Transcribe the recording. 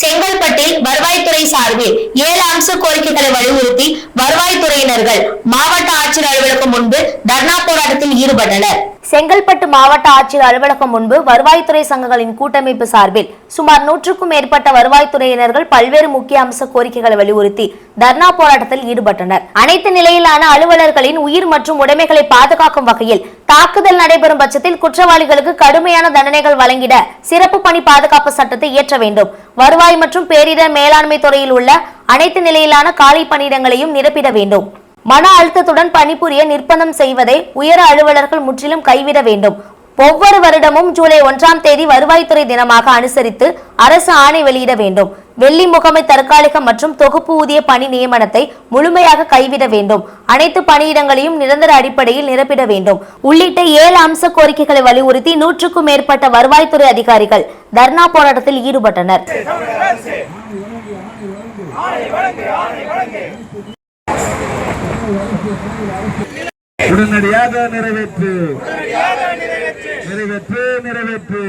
செங்கல்பட்டில் வருவாய்த்துறை சார்பில் ஏழு அம்ச கோரிக்கைகளை வலியுறுத்தி வருவாய்த்துறையினர்கள் மாவட்ட ஆட்சியர் அலுவலகம் முன்பு தர்ணா போராட்டத்தில் ஈடுபட்டனர். செங்கல்பட்டு மாவட்ட ஆட்சியர் அலுவலகம் முன்பு வருவாய்த்துறை சங்கங்களின் கூட்டமைப்பு சார்பில் சுமார் நூற்றுக்கும் மேற்பட்ட வருவாய்த்துறையினர்கள் பல்வேறு முக்கிய அம்ச கோரிக்கைகளை வலியுறுத்தி தர்ணா போராட்டத்தில் ஈடுபட்டனர். அனைத்து நிலையிலான அலுவலர்களின் உயிர் மற்றும் உடைமைகளை பாதுகாக்கும் வகையில் தாக்குதல் நடைபெறும் பட்சத்தில் குற்றவாளிகளுக்கு கடுமையான தண்டனைகள் வழங்கிட சிறப்பு பணி பாதுகாப்பு சட்டத்தை இயற்ற வேண்டும். வருவாய் மற்றும் பேரிடர் மேலாண்மை துறையில் உள்ள அனைத்து நிலையிலான காலி பணியிடங்களையும் நிரப்பிட வேண்டும். மன அழுத்தத்துடன் பணிபுரிய நிர்பந்தம் செய்வதை உயர அலுவலர்கள் முற்றிலும் கைவிட வேண்டும். ஒவ்வொரு வருடமும் ஜூலை ஒன்றாம் தேதி வருவாய்த்துறை தினமாக அனுசரித்து அரசு ஆணை வெளியிட வேண்டும். வெள்ளி முகமை தற்காலிக மற்றும் தொகுப்பு ஊதிய பணி நியமனத்தை முழுமையாக கைவிட வேண்டும். அனைத்து பணியிடங்களையும் நிரந்தர அடிப்படையில் நிரப்பிட வேண்டும். உள்ளிட்ட ஏழு அம்ச கோரிக்கைகளை வலியுறுத்தி நூற்றுக்கும் மேற்பட்ட வருவாய்த்துறை அதிகாரிகள் தர்ணா போராட்டத்தில் ஈடுபட்டனர். உடனடியாக நிறைவேற்று. நிறைவேற்று நிறைவேற்று.